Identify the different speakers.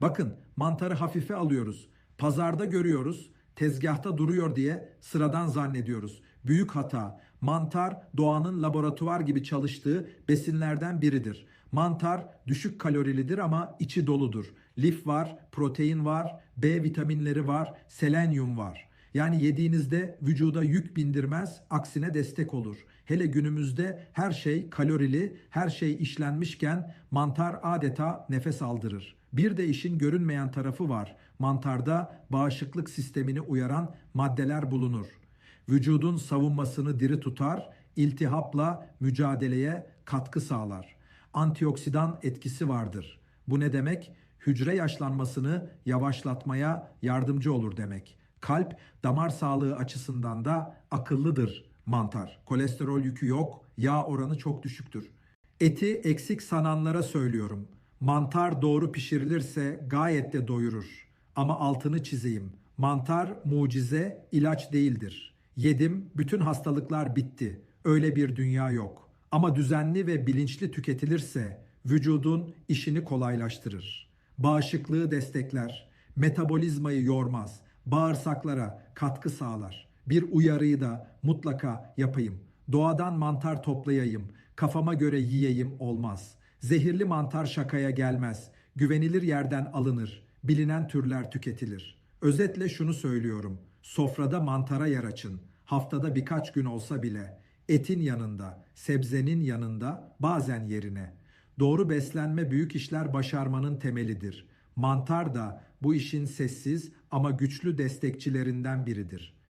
Speaker 1: Bakın mantarı hafife alıyoruz. Pazarda görüyoruz. Tezgahta duruyor diye sıradan zannediyoruz. Büyük hata. Mantar doğanın laboratuvar gibi çalıştığı besinlerden biridir. Mantar düşük kalorilidir ama içi doludur. Lif var, protein var, B vitaminleri var, selenyum var. Yani yediğinizde vücuda yük bindirmez, aksine destek olur. Hele günümüzde her şey kalorili, her şey işlenmişken mantar adeta nefes aldırır. Bir de işin görünmeyen tarafı var. Mantarda bağışıklık sistemini uyaran maddeler bulunur. Vücudun savunmasını diri tutar, iltihapla mücadeleye katkı sağlar. Antioksidan etkisi vardır. Bu ne demek? Hücre yaşlanmasını yavaşlatmaya yardımcı olur demek. Kalp, damar sağlığı açısından da akıllıdır mantar. Kolesterol yükü yok, yağ oranı çok düşüktür. Eti eksik sananlara söylüyorum. Mantar doğru pişirilirse gayet de doyurur. Ama altını çizeyim. Mantar mucize, ilaç değildir. Yedim, bütün hastalıklar bitti. Öyle bir dünya yok. Ama düzenli ve bilinçli tüketilirse vücudun işini kolaylaştırır. Bağışıklığı destekler, metabolizmayı yormaz, bağırsaklara katkı sağlar. Bir uyarıyı da mutlaka yapayım. Doğadan mantar toplayayım, kafama göre yiyeyim olmaz. Zehirli mantar şakaya gelmez. Güvenilir yerden alınır. Bilinen türler tüketilir. Özetle şunu söylüyorum. Sofrada mantara yer açın. Haftada birkaç gün olsa bile etin yanında, sebzenin yanında, bazen yerine. Doğru beslenme büyük işler başarmanın temelidir. Mantar da bu işin sessiz ama güçlü destekçilerinden biridir.